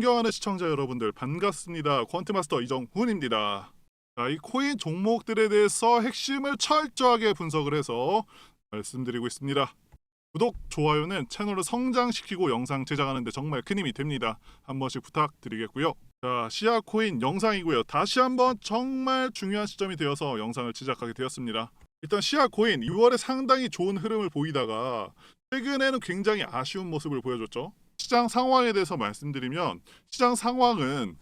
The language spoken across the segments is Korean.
존경하는 시청자 여러분들 반갑습니다. 퀀트마스터 이정훈입니다. 자, 이 코인 종목들에 대해서 핵심을 철저하게 분석을 해서 말씀드리고 있습니다. 구독, 좋아요는 채널을 성장시키고 영상 제작하는 데 정말 큰 힘이 됩니다. 한 번씩 부탁드리겠고요. 자, 시아 코인 영상이고요. 다시 한번 정말 중요한 시점이 되어서 영상을 제작하게 되었습니다. 일단 시아 코인 6월에 상당히 좋은 흐름을 보이다가 최근에는 굉장히 아쉬운 모습을 보여줬죠. 시장 상황에 대해서 말씀드리면 시장 상황은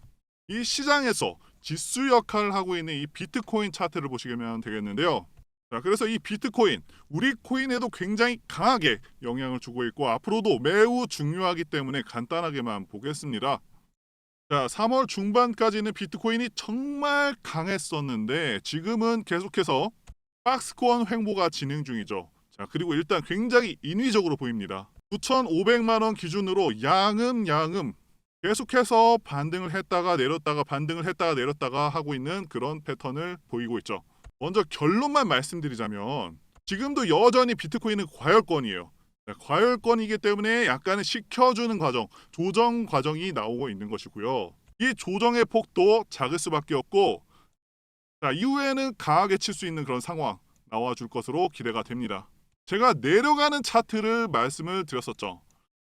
이 시장에서 지수 역할을 하고 있는 이 비트코인 차트를 보시면 되겠는데요. 자, 그래서 이 비트코인 우리 코인에도 굉장히 강하게 영향을 주고 있고 앞으로도 매우 중요하기 때문에 간단하게만 보겠습니다. 자, 3월 중반까지는 비트코인이 정말 강했었는데 지금은 계속해서 박스권 횡보가 진행 중이죠. 자, 그리고 일단 굉장히 인위적으로 보입니다. 9,500만 원 기준으로 양음 양음 계속해서 반등을 했다가 내렸다가 반등을 했다가 내렸다가 하고 있는 그런 패턴을 보이고 있죠. 먼저 결론만 말씀드리자면 지금도 여전히 비트코인은 과열권이에요. 네, 과열권이기 때문에 약간은 식혀주는 과정, 조정 과정이 나오고 있는 것이고요. 이 조정의 폭도 작을 수밖에 없고 자, 이후에는 강하게 칠 수 있는 그런 상황 나와줄 것으로 기대가 됩니다. 제가 내려가는 차트를 말씀을 드렸었죠.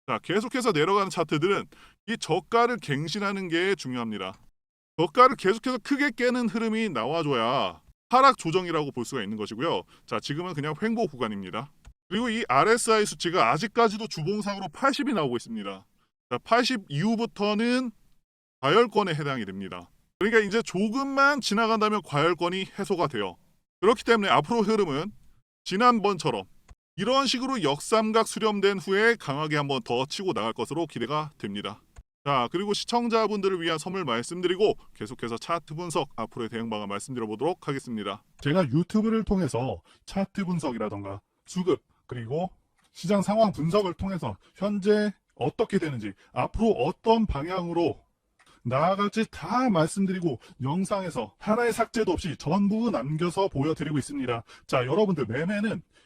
자, 계속해서 내려가는 차트들은 이 저가를 갱신하는 게 중요합니다. 저가를 계속해서 크게 깨는 흐름이 나와줘야 하락 조정이라고 볼 수가 있는 것이고요. 자, 지금은 그냥 횡보 구간입니다. 그리고 이 RSI 수치가 아직까지도 주봉상으로 80이 나오고 있습니다. 자, 80 이후부터는 과열권에 해당이 됩니다. 그러니까 이제 조금만 지나간다면 과열권이 해소가 돼요. 그렇기 때문에 앞으로 흐름은 지난번처럼 이런 식으로 역삼각 수렴된 후에 강하게 한번 더 치고 나갈 것으로 기대가 됩니다. 자, 그리고 시청자분들을 위한 선물 말씀드리고 계속해서 차트 분석 앞으로의 대응 방안 말씀드려 보도록 하겠습니다. 제가 유튜브를 통해서 차트 분석이라던가 수급 그리고 시장 상황 분석을 통해서 현재 어떻게 되는지 앞으로 어떤 방향으로 나아갈지 다 말씀드리고 영상에서 하나의 삭제도 없이 전부 남겨서 보여드리고 있습니다. 자, 여러분들 매매는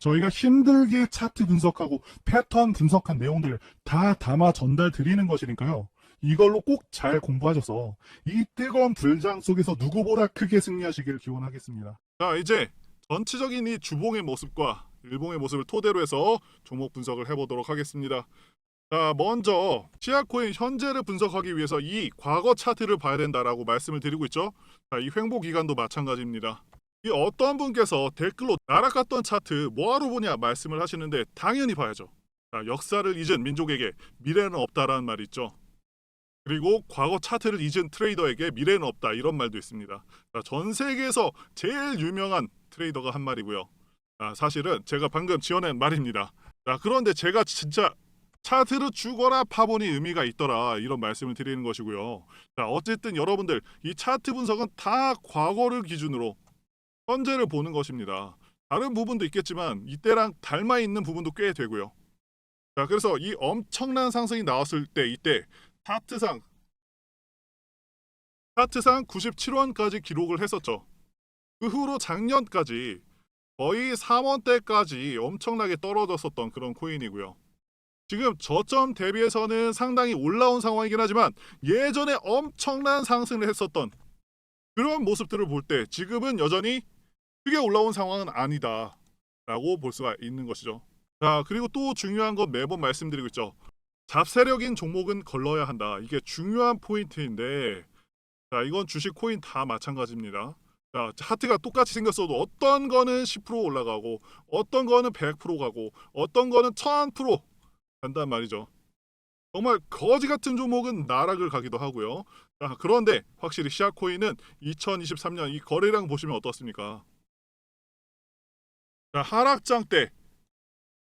저희가 힘들게 차트 분석하고 패턴 분석한 내용들을 다 담아 전달 드리는 것이니까요. 이걸로 꼭 잘 공부하셔서 이 뜨거운 불장 속에서 누구보다 크게 승리하시길 기원하겠습니다. 자 이제 전체적인 이 주봉의 모습과 일봉의 모습을 토대로 해서 종목 분석을 해보도록 하겠습니다. 자 먼저 시아코인 현재를 분석하기 위해서 이 과거 차트를 봐야 된다라고 말씀을 드리고 있죠. 자이 횡보 기간도 마찬가지입니다. 이 어떤 분께서 댓글로 날아갔던 차트 뭐하러 보냐 말씀을 하시는데 당연히 봐야죠. 자 역사를 잊은 민족에게 미래는 없다라는 말이 있죠. 그리고 과거 차트를 잊은 트레이더에게 미래는 없다 이런 말도 있습니다. 자, 전 세계에서 제일 유명한 트레이더가 한 말이고요. 아, 사실은 제가 방금 지어낸 말입니다. 자, 그런데 제가 진짜 차트를 주거나 파본이 의미가 있더라 이런 말씀을 드리는 것이고요. 자, 어쨌든 여러분들 이 차트 분석은 다 과거를 기준으로 현재를 보는 것입니다. 다른 부분도 있겠지만 이때랑 닮아 있는 부분도 꽤 되고요. 자, 그래서 이 엄청난 상승이 나왔을 때 이때 차트상 차트상 97원까지 기록을 했었죠. 그 후로 작년까지 거의 3원대까지 엄청나게 떨어졌었던 그런 코인이고요. 지금 저점 대비해서는 상당히 올라온 상황이긴 하지만 예전에 엄청난 상승을 했었던 그런 모습들을 볼 때 지금은 여전히 크게 올라온 상황은 아니다라고 볼 수가 있는 것이죠. 자 그리고 또 중요한 건 매번 말씀드리고 있죠. 잡세력인 종목은 걸러야 한다. 이게 중요한 포인트인데 자 이건 주식 코인 다 마찬가지입니다. 자 하트가 똑같이 생겼어도 어떤 거는 10% 올라가고 어떤 거는 100% 가고 어떤 거는 1000% 간단 말이죠. 정말 거지 같은 종목은 나락을 가기도 하고요. 자 그런데 확실히 시아코인은 2023년 이 거래량 보시면 어떻습니까? 자 하락장 때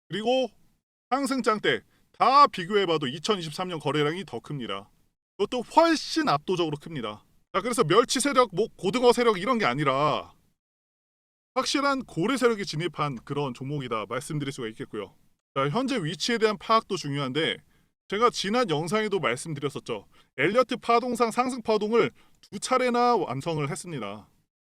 그리고 상승장 때 다 비교해봐도 2023년 거래량이 더 큽니다. 그것도 훨씬 압도적으로 큽니다. 자, 그래서 멸치 세력, 뭐 고등어 세력 이런 게 아니라 확실한 고래 세력이 진입한 그런 종목이다 말씀드릴 수가 있겠고요. 자, 현재 위치에 대한 파악도 중요한데 제가 지난 영상에도 말씀드렸었죠. 엘리어트 파동상 상승 파동을 두 차례나 완성을 했습니다.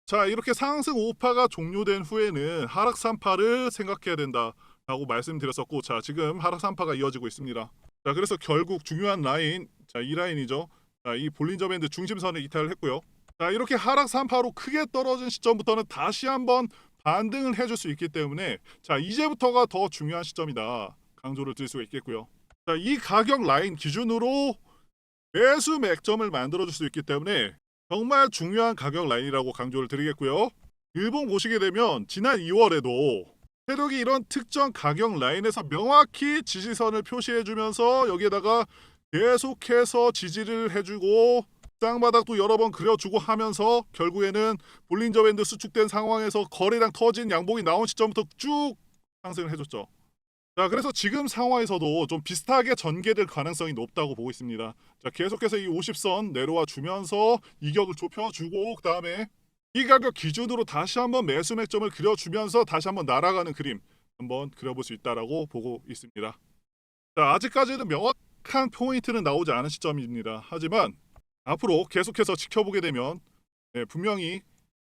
자, 이렇게 상승 5파가 종료된 후에는 하락 3파를 생각해야 된다. 라고 말씀드렸었고 자 지금 하락 3파가 이어지고 있습니다. 자 그래서 결국 중요한 라인 자 이 라인이죠. 자, 이 볼린저 밴드 중심선을 이탈을 했고요. 자 이렇게 하락 3파로 크게 떨어진 시점부터는 다시 한번 반등을 해줄 수 있기 때문에 자 이제부터가 더 중요한 시점이다 강조를 드릴 수가 있겠고요. 자 이 가격 라인 기준으로 매수 맥점을 만들어 줄 수 있기 때문에 정말 중요한 가격 라인이라고 강조를 드리겠고요. 일본 보시게 되면 지난 2월에도 세력이 이런 특정 가격 라인에서 명확히 지지선을 표시해주면서 여기에다가 계속해서 지지를 해주고 쌍바닥도 여러 번 그려주고 하면서 결국에는 볼린저 밴드 수축된 상황에서 거래량 터진 양봉이 나온 시점부터 쭉 상승을 해줬죠. 자 그래서 지금 상황에서도 좀 비슷하게 전개될 가능성이 높다고 보고 있습니다. 자 계속해서 이 50선 내려와 주면서 이격을 좁혀주고 그 다음에 이 가격 기준으로 다시 한번 매수 맥점을 그려주면서 다시 한번 날아가는 그림 한번 그려볼 수 있다라고 보고 있습니다. 자 아직까지는 명확한 포인트는 나오지 않은 시점입니다. 하지만 앞으로 계속해서 지켜보게 되면 네, 분명히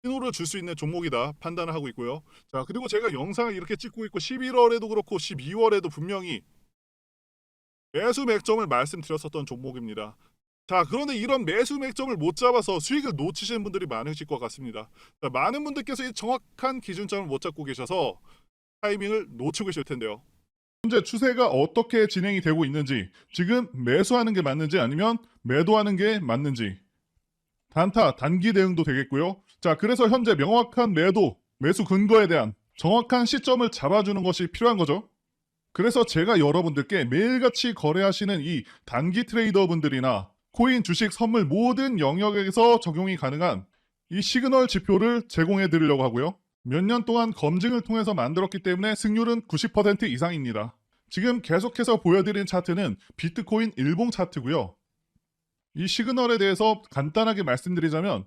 신호를 줄 수 있는 종목이다 판단을 하고 있고요. 자 그리고 제가 영상을 이렇게 찍고 있고 11월에도 그렇고 12월에도 분명히 매수 맥점을 말씀드렸었던 종목입니다. 자 그런데 이런 매수 맥점을 못 잡아서 수익을 놓치시는 분들이 많으실 것 같습니다. 자, 많은 분들께서 이 정확한 기준점을 못 잡고 계셔서 타이밍을 놓치고 계실 텐데요. 현재 추세가 어떻게 진행이 되고 있는지, 지금 매수하는 게 맞는지 아니면 매도하는 게 맞는지, 단타, 단기 대응도 되겠고요. 자, 그래서 현재 명확한 매도, 매수 근거에 대한 정확한 시점을 잡아주는 것이 필요한 거죠. 그래서 제가 여러분들께 매일같이 거래하시는 이 단기 트레이더 분들이나 코인, 주식, 선물 모든 영역에서 적용이 가능한 이 시그널 지표를 제공해 드리려고 하고요. 몇 년 동안 검증을 통해서 만들었기 때문에 승률은 90% 이상입니다. 지금 계속해서 보여드린 차트는 비트코인 일봉 차트고요. 이 시그널에 대해서 간단하게 말씀드리자면